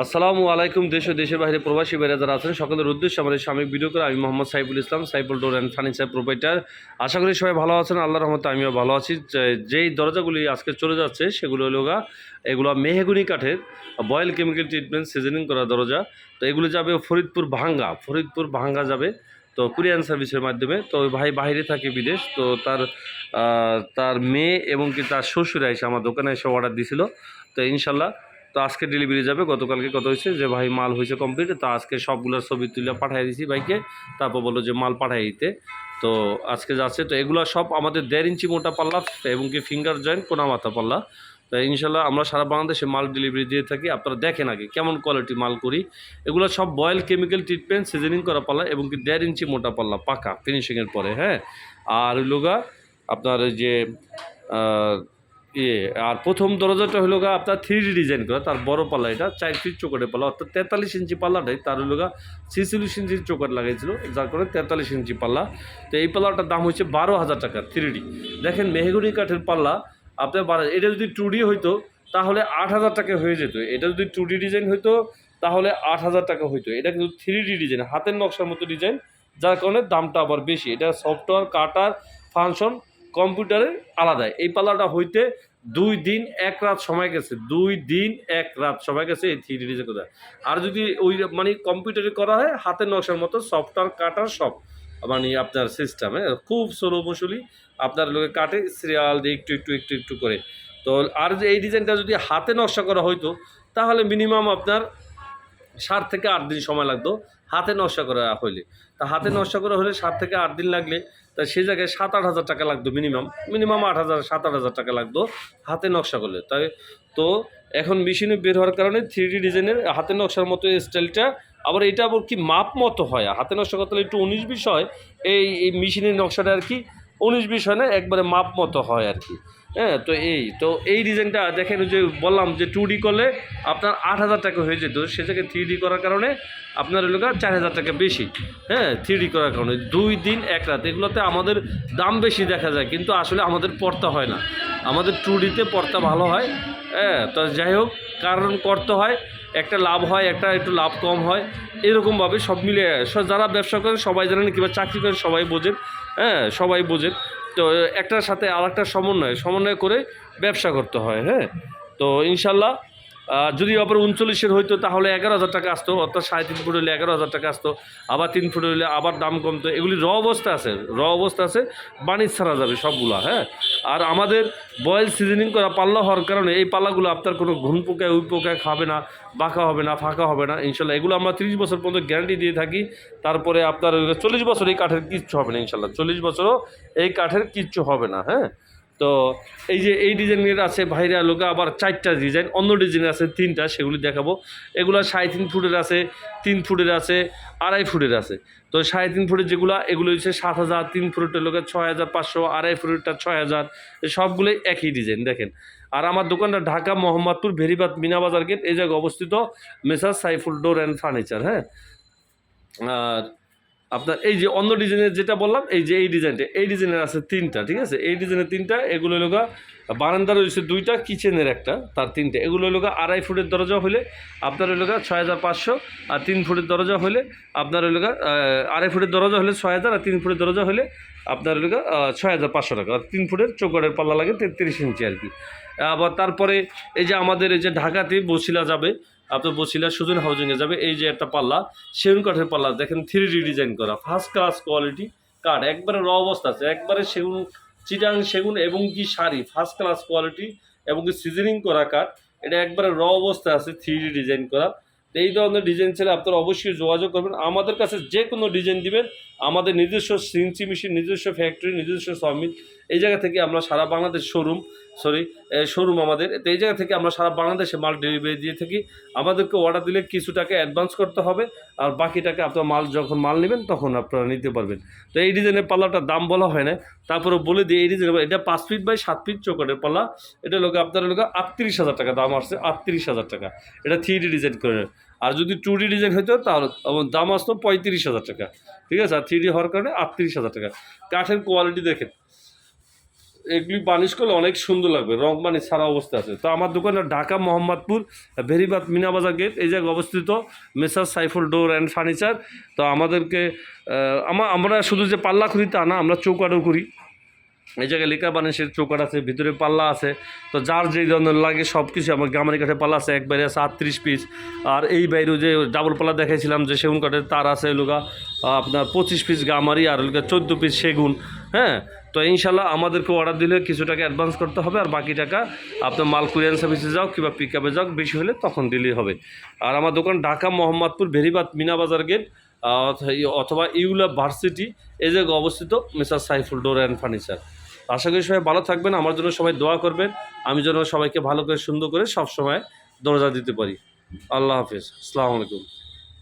আসসালামু আলাইকুম, দেশ ও দেশের বাইরে প্রবাসী বাইরে যারা আছেন, সকলের উদ্দেশ্যে আমাদের সাময়িক ভিডিও করে আমি Mohammad Saiful Islam, Saiful door and furniture proprietor আশা করি সবাই ভালো আছেন, আল্লাহর রহমতে আমিও ভালো আছি। যেই দরজাগুলি আজকে চলে যাচ্ছে, সেগুলো হলো এগুলো মেহেগুনি কাঠের বয়েল কেমিক্যাল ট্রিটমেন্ট, সিজনিং করা দরজা। তো এগুলো যাবে ফরিদপুর ভাঙ্গা ফরিদপুর ভাঙ্গা যাবে, তো কুরিয়ান সার্ভিসের মাধ্যমে। তো ওই ভাই বাইরে থাকে বিদেশ, তো তার তার মেয়ে এবং কি তার শ্বশুরা এসে আমার দোকানে এসে অর্ডার দিছিল। তো ইনশাল্লাহ তো আজকে ডেলিভারি যাবে, গতকালকে কত হয়েছে? যে ভাই মাল হয়েছে কমপ্লিট তো আজকে সবগুলোর ছবি তুলে পাঠিয়ে দিয়েছি ভাইকে, তারপর বলল যে মাল পাঠিয়ে দিতে। তো আজকে যাচ্ছে, তো এগুলো সব আমাদের দেড় ইঞ্চি মোটা পাল্লা এবং কি ফিঙ্গার জয়েন্ট কোনা মাথা পাল্লা। তো ইনশাল্লাহ আমরা সারা বাংলাদেশে মাল ডেলিভারি দিয়ে থাকি, আপনারা দেখেন আগে কেমন কোয়ালিটি মাল করি। এগুলো সব বয়েল কেমিক্যাল ট্রিটমেন্ট সিজনিং করা পাল্লা এবং কি দেড় ইঞ্চি মোটা পাল্লা, পাকা ফিনিশিংয়ের পরে হ্যাঁ। আর লোগা আপনার যে ইয়ে আর প্রথম দরজাটা হলো গা আপনার থ্রি ডিজাইন করা, তার বড় পাল্লা এটা, চার ফিট চোখের পাল্লা, অর্থাৎ তেতাল্লিশ ইঞ্চি পাল্লাটাই তার হলো গা ছিচল্লিশ ইঞ্চি চোখের লাগাইছিল, যার কারণে তেতাল্লিশ ইঞ্চি পাল্লা। তো এই পাল্লাটার দাম হচ্ছে বারো হাজার টাকা থ্রি ডি দেখেন মেহগুনি কাঠের পাল্লা আপনার বারো, এটা যদি টু ডি হইতো, তাহলে আট হাজার টাকা হয়ে যেত। এটা যদি টু ডি ডিজাইন হইতো, তাহলে আট হাজার টাকা হইতো। এটা কিন্তু থ্রি ডি ডিজাইন হাতের নকশার মতো ডিজাইন যার কারণে দামটা আবার বেশি। এটা সফটওয়্যার কাটার ফাংশন কম্পিউটারে আলাদা। এই পাল্লাটা হইতে দুই দিন, এক রাত সময় গেছে। দুই দিন, এক রাত সময় গেছে এই থ্রি ডিজে কথা। আর যদি ওই মানে কম্পিউটারে করা হয়, হাতের নকশার মতো সফটওয়্যার কাটার সব মানে আপনার সিস্টেমে খুব সরু মশুলি আপনার লোকে কাটে সিরিয়াল দিয়ে একটু একটু একটু একটু করে। তো আর যে এই ডিজাইনটা যদি হাতে নকশা করা হইতো, তাহলে মিনিমাম আপনার সাত থেকে আট দিন সময় লাগতো। হাতে নকশা করা হইলে। তা হাতে নকশা করা হলে সাত থেকে আট দিন লাগলে তা সে জায়গায় সাত আট হাজার টাকা লাগতো মিনিমাম মিনিমাম আট হাজার সাত আট হাজার টাকা লাগতো হাতে নকশা করলে। তাই তো এখন মেশিনে বের হওয়ার কারণে থ্রি ডি ডিজাইনের হাতে নকশার মতো স্টাইলটা আবার এটা আবার কি মাপ মতো হয়? হাতে নকশা করতে একটু উনিশ বিশ হয় এই এই মেশিনের নকশাটা আর কি উনিশ বিশ হয় না একবারে মাপ মতো হয় আর কি। হ্যাঁ তো এই তো এই ডিজাইনটা দেখেন যে বললাম যে টু ডি করলে আপনার আট হাজার টাকা হয়ে যেত সে জায়গায় থ্রি ডি করার কারণে আপনার এলাকা চার হাজার টাকা বেশি। হ্যাঁ থ্রি ডি করার কারণে দুই দিন, এক রাত, এগুলোতে আমাদের দাম বেশি দেখা যায়, কিন্তু আসলে আমাদের পড়তা হয় না। আমাদের টু ডিতে পড়তা ভালো হয়। হ্যাঁ তো যাই হোক, কারণ করতে হয়। একটা লাভ হয়, একটা একটু লাভ কম হয়, এরকমভাবে সব মিলে যারা ব্যবসা করেন সবাই জানেন কিংবা চাকরি করেন সবাই বোঝেন হ্যাঁ সবাই বোঝেন। তো একটার সাথে আর একটা সমন্বয় সমন্বয় করে ব্যবসা করতে হয় হ্যাঁ। তো ইনশাল্লাহ যদি আবার উনচল্লিশের হইতো তাহলে এগারো হাজার টাকা আসতো, অর্থাৎ সাড়ে তিন ফুট হলে এগারো হাজার টাকা আসতো, আবার তিন ফুট হলে আবার দাম কমতো, এগুলি র অবস্থা আছে, র অবস্থা আছে বাণিজ ছাড়া যাবে সবগুলা হ্যাঁ। আর আমাদের বয়েল সিজনিং করা পাল্লা হওয়ার কারণে এই পাল্লাগুলো আপনার কোনো ঘুম পোকায়, উই পোকায় খাবে না, বাঁকা হবে না, ফাঁকা হবে না, ইনশাল্লাহ। এগুলো আমরা তিরিশ বছর পর্যন্ত গ্যারান্টি দিয়ে থাকি। তারপরে আপনার চল্লিশ বছর এই কাঠের কিচ্ছু হবে না, ইনশাল্লাহ। চল্লিশ বছরও এই কাঠের কিচ্ছু হবে না হ্যাঁ? তো এই যে এই ডিজাইনের আছে ভাইরা লোকে আবার চারটা ডিজাইন, অন্য ডিজাইনের আছে তিনটা, সেগুলি দেখাবো। এগুলো সাড়ে তিন ফুটের আছে, তিন ফুটের আছে, আড়াই ফুটের আছে। তো সাড়ে তিন ফুটের যেগুলো, এগুলো হচ্ছে সাত হাজার, তিন ফুটের লোকের ছয় হাজার পাঁচশো, আড়াই ফুটেরটা ছয় হাজার সবগুলোই একই ডিজাইন, দেখেন। আর আমার দোকানটা ঢাকা মোহাম্মদপুর ভেরিবাদ মিনাবাজার গেট, এই জায়গায় অবস্থিত Messrs Saiful door and furniture হ্যাঁ? আর আপনার এই যে অন্য ডিজাইনের যেটা বললাম, এই যে এই ডিজাইনটা, এই ডিজাইনের আছে তিনটা, ঠিক আছে? এই ডিজাইনের তিনটা, এগুলো হলো বারান্দার রয়েছে দুইটা কিচেনের একটা, তার তিনটে। এগুলো হলো আড়াই ফুটের দরজা হলে আপনার হলো ছয় হাজার পাঁচশো আর তিন ফুটের দরজা হলে আপনার হলো আড়াই ফুটের দরজা হলে ছয় হাজার আর তিন ফুটের দরজা হলে আপনার হলো ছয় হাজার পাঁচশো টাকা। আর তিন ফুটের চৌকাটের পাল্লা লাগে তেত্রিশ ইঞ্চি আর কি। আবার তারপরে এই যে আমাদের এই যে ঢাকাতে বসিলা যাবে আপনার বসিলা সুজন হাউজিংয়ে যাবে, এই যে একটা পাল্লা, সেগুন কাঠের পাল্লা, দেখেন থ্রি ডি ডিজাইন করা ফার্স্ট ক্লাস কোয়ালিটি কাঠ একবারে র অবস্থা আছে, একবারে সেগুন, চিটাং সেগুন এবং কি শাড়ি ফার্স্ট ক্লাস কোয়ালিটি এবং কি সিজনিং করা কাঠ এটা একবারে র অবস্থা আছে থ্রি ডি ডিজাইন করা এই ধরনের ডিজাইন ছেলে আপনারা অবশ্যই যোগাযোগ করবেন। আমাদের কাছে যে কোনো ডিজাইন দিবেন, আমাদের নিজস্ব সিনসি মেশিন নিজস্ব ফ্যাক্টরি নিজস্ব সমিল এই জায়গা থেকে আমরা সারা বাংলাদেশ শোরুম সরি শোরুম আমাদের। তো এই জায়গা থেকে আমরা সারা বাংলাদেশে মাল ডেলিভারি দিয়ে থাকি। আমাদেরকে অর্ডার দিলে কিছু টাকা অ্যাডভান্স করতে হবে, আর বাকি টাকা আপনার মাল যখন মাল নেবেন, তখন আপনারা নিতে পারবেন। তো এই ডিজাইনের পাল্লাটার দাম বলা হয় না। তারপরে বলে দিই, এই ডিজাইনের এটা পাঁচ ফিট বাই সাত ফিট চৌকাটের পাল্লা। এটা লোক আপনার লোক আটত্রিশ হাজার টাকা দাম আসছে, আটত্রিশ হাজার টাকা। এটা থ্রি ডি ডিজাইন করে আর যদি টু ডি ডিজাইন হতো তাহলে দাম আসতো পঁয়ত্রিশ হাজার টাকা। ঠিক আছে? আর থ্রি ডি হওয়ার কারণে আটত্রিশ হাজার টাকা। কাঠের কোয়ালিটি দেখেন। এগুলি বানিশ করলে অনেক সুন্দর লাগবে। রং বানিশ সারা অবস্থা আছে। তো আমার দোকানে ঢাকা মোহাম্মদপুর ভেরিবাদ মিনাবাজার গেট এই জায়গায় অবস্থিত। Messrs Saiful door and furniture তো আমাদেরকে আহ, আমা আমরা শুধু যে পাল্লা করি তা না আমরা চৌকাটও করি এই জায়গায় লেখা বানিশের চৌকাট আছে, ভিতরে পাল্লা আছে। তো যার যেই ধরনের লাগে সব কিছু আমার গামারি কাঠে পাল্লা আছে, এক বাইরে আছে আটত্রিশ পিস আর এই বাইরেও যে ডাবল পাল্লা দেখাইছিলাম যে সেগুন কাঠের তার আছে লোকা আপনার পঁচিশ পিস গামারি আর লোকা চোদ্দ পিস সেগুন হ্যাঁ? তো ইনশাল্লাহ আমাদেরকে অর্ডার দিলে কিছু টাকা অ্যাডভান্স করতে হবে আর বাকি টাকা আপনার মাল কুরিয়ান সার্ভিসে যাও কিংবা পিক আপে যাও, বেশি হলে তখন দিলেই হবে। আর আমার দোকান ঢাকা মোহাম্মদপুর ভেরিবাদ মিনাবাজার গেট অথবা ইউলা ভার্সিটি, এই জায়গায় অবস্থিত Messrs Saiful door and furniture. আশা করি সবাই ভালো থাকবেন, আমার জন্য সবাই দোয়া করবেন, আমি যেন সবাইকে ভালো করে সুন্দর করে সবসময় দরজা দিতে পারি। আল্লাহ হাফিজ, আসসালামু আলাইকুম।